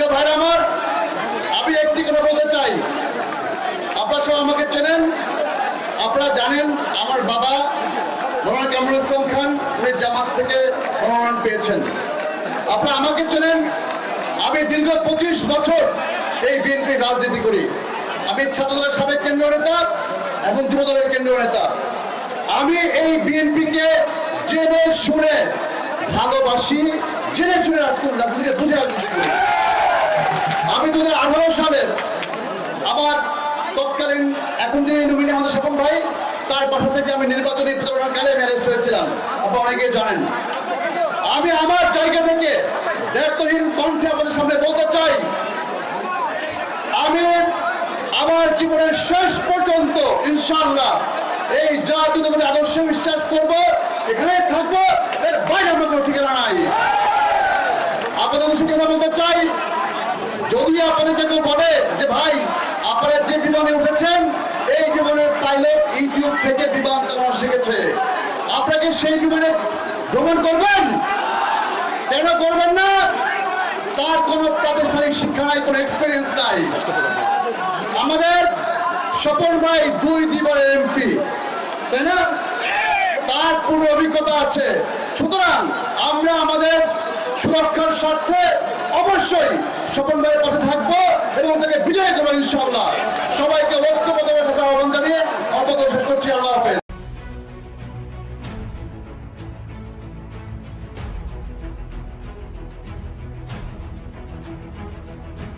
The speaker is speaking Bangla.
প্রিয় ভাইরা আমার, আমি একটি কথা বলতে চাই। আপনারা সব আমাকে চেনেন, আপনারা জানেন আমার বাবা কামরুল ইসলাম খান, উনি জামাত থেকে মনোনয়ন পেয়েছেন। আপনারা আমাকে চেনেন, আমি দীর্ঘ পঁচিশ বছর এই বিএনপি রাজনীতি করি। আমি ছাত্রদলের সাবেক কেন্দ্রীয় নেতা, এখন যুবদলের কেন্দ্রীয় নেতা। আমি এই বিএনপিকে জেনে শুনে ভালোবাসি, জেনে শুনে রাজনীতি বুঝে রাজনীতি করি। সালে আমার তৎকালীন এখন আমাদের স্বপন ভাই, তার পাশা থেকে আমি নির্বাচনী প্রচারণাকালে ম্যারেজ হয়েছিলাম অনেকে জানেন। আমি আমার জায়গা থেকে দায়িত্বহীন কণ্ঠে আপনাদের সামনে বলতে চাই, আমি আমার জীবনের শেষ পর্যন্ত, ইনশাআল্লাহ, এই জাতীয়তাবাদী আদর্শে বিশ্বাস করব এখানে থাকব, এর বাইরে নাই আপনাদের উচিত কথা বলতে চাই কেউ বলে যে, ভাই, আপনারা যে বিমানে উঠেছেন, এই বিমানের পাইলট ইউটিউব থেকে বিমান চালানো শিখেছে। আপনাকে সেই বিমানে ভ্রমণ করবেন? কেন করবেন না? তার কোনো প্রাতিষ্ঠানিক শিক্ষা নাই, কোনো এক্সপিরিয়েন্স নাই। আমাদের স্বপন ভাই দুই দিবারের এমপি তাই না? তার পূর্ব অভিজ্ঞতা আছে। সুতরাং আমরা আমাদের সুরক্ষার স্বার্থে অবশ্যই স্বপন ভাইয়ের পাশে থাকব এবং তাকে বিজয় করব ইনশাআল্লাহ। সবাইকে ঐক্যবদ্ধ থাকার আহ্বান জানিয়ে অবগত শেষ করছি। আল্লাহ হাফেজ।